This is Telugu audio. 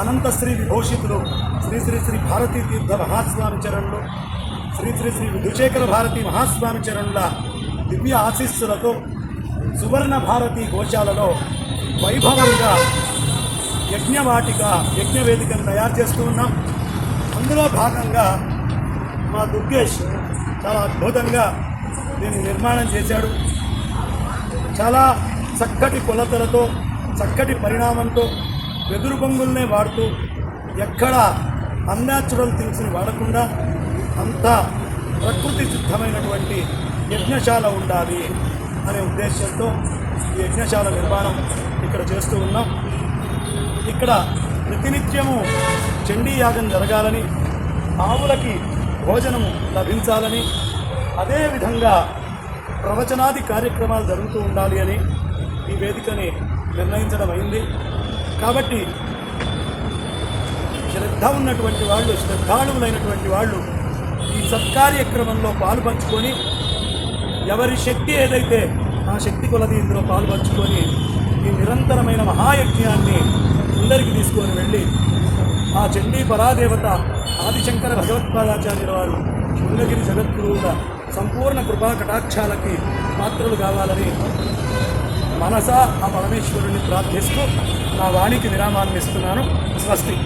అనంత శ్రీ విభూషితులు శ్రీ శ్రీ శ్రీ భారతీ తీర్థ మహాస్వామి చరణులు శ్రీ శ్రీ శ్రీ విధుశేఖర భారతి మహాస్వామి చరణుల దివ్య ఆశీస్సులతో సువర్ణ భారతి గోశాలలో వైభవంగా యజ్ఞవాటిక యజ్ఞవేదికను తయారు చేస్తూ ఉన్నాం. అందులో భాగంగా మా దుర్గేష్ చాలా అద్భుతంగా దీన్ని నిర్మాణం చేశాడు. చాలా చక్కటి కొలతలతో చక్కటి పరిణామంతో వెదురు బొంగుల్నే వాడుతూ ఎక్కడ అన్యాచురల్ థింగ్స్ని వాడకుండా అంత ప్రకృతి సిద్ధమైనటువంటి యజ్ఞశాల ఉండాలి అనే ఉద్దేశంతో ఈ యజ్ఞశాల నిర్మాణం ఇక్కడ చేస్తూ ఉన్నాం. ఇక్కడ ప్రతినిత్యము చండీ యాగం జరగాలని ఆవులకి భోజనము లభించాలని అదేవిధంగా ప్రవచనాది కార్యక్రమాలు జరుగుతూ ఉండాలి అని ఈ వేదికని నిర్ణయించడం అయింది. కాబట్టి శ్రద్ధ ఉన్నటువంటి వాళ్ళు శ్రద్ధాళువులైనటువంటి వాళ్ళు ఈ సత్కార్యక్రమంలో పాలు పంచుకొని ఎవరి శక్తి ఏదైతే ఆ శక్తి కొలది ఇందులో పాలు పంచుకొని ఈ నిరంతరమైన మహాయజ్ఞాన్ని అందరికీ తీసుకొని వెళ్ళి ఆ చండీ పరాదేవత ఆదిశంకర భగవత్పాదాచార్యుల వారు శృంగగిరి జగద్గురువుల సంపూర్ణ కృపా కటాక్షాలకి పాత్రలు కావాలని మనస ఆ పరమేశ్వరుని ప్రార్థిస్తూ నా వాణికి విరామాన్ని ఇస్తున్నాను. స్వస్తి.